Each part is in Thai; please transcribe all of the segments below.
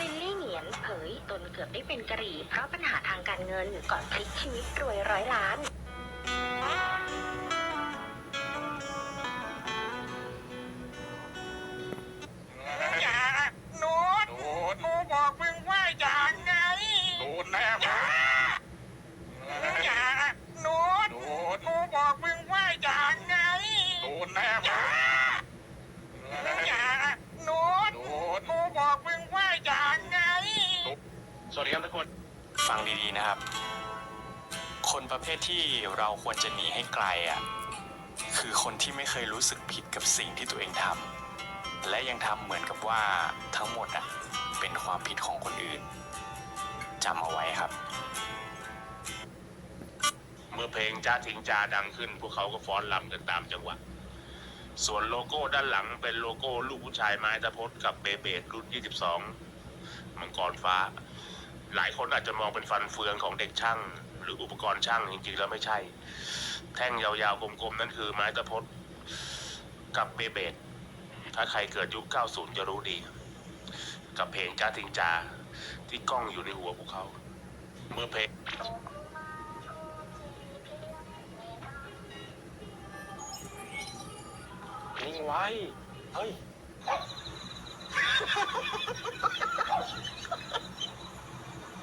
ลินลี่เหงียนเผยตนเกือบได้เป็นกะหรี่เพราะปัญหาทางการเงินก่อนพลิกชีวิตรวยร้อยล้าน ฟังดีๆนะครับ คนประเภทที่เราควรจะหนีให้ไกลอะคือคนที่ไม่เคยรู้สึกผิดกับสิ่งที่ตัวเองทำและยังทำเหมือนกับว่าทั้งหมดอะเป็นความผิดของคนอื่นจำเอาไว้ครับ เมื่อเพลงจ้าทิงจาดังขึ้น พวกเขาก็ฟ้อนรำกันตามจังหวะส่วนโลโก้ด้านหลังเป็นโลโก้ลูกผู้ชายไม้ตะพดกับเบเบดรุ่น 22 มังกรฟ้า หลายคนอาจจะมองเป็นฟันเฟืองของเด็กช่าง หรืออุปกรณ์ช่างจริงๆแล้วไม่ใช่ แท่งยาวๆกลมๆนั่นคือไม้ตะพดกับเบเบดถ้าใครเกิดยุค 90 จะรู้ดี กับเพลงจ้าทิงจาที่กล้องอยู่ในหัวพวกเขา เมื่อเพลงนิ่งไว้ เฮ้ย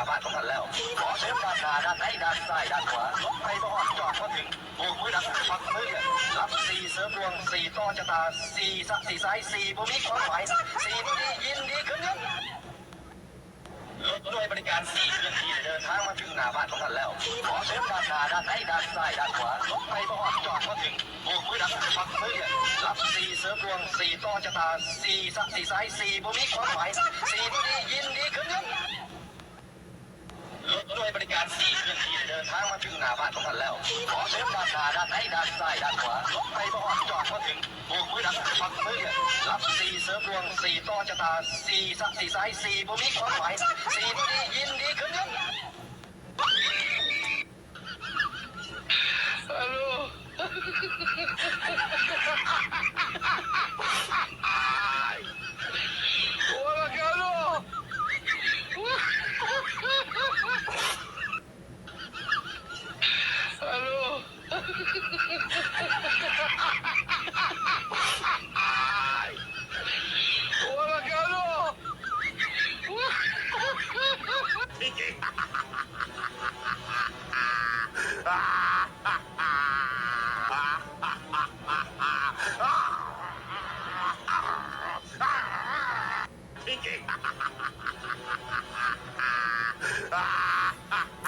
างมาถึงหน้าบ้านของท่านแล้ว ขอเชิญด้านหน้าด้านในด้านซ้ายด้านขวารถไฟบอดจอดมาถึงโบกมือดักปักมือรับสี่เสริมดวงสี่ต่อชะตาสี่สักสี่สายสี่บ่มีความหมายสี่บ่ดียินดีขึ้นเงินด้วยบริการสี่เคลื่อนที่เดินทางมาถึงหน้าบ้านของท่านแล้ว ขอเชิญด้านหน้าด้านในด้านซ้ายด้านขวารถไฟบอดจอดมาถึงโบกมือดักปักมือรับสี่เสริมดวงสี่ต่อชะตาสี่สักสี่สายสี่บ่มีความหมายสี่บ่ดียินดีขึ้นเงิน รถด้วยบริการสี่เครื่อนที่เดินทางมาถึงหน้าบ้านของท่านแล้ว ขอเชิญด้านหน้าด้านในด้านซ้ายด้านขวารถไปบอจอดมาถึงโบกมือดักปักมือรับสี่เสริมดวงสี่ต่อชะตาสี่สักสี่สายสี่บ่มีความหมายสี่บ่ดียินดีขึ้นเงิ น Ah!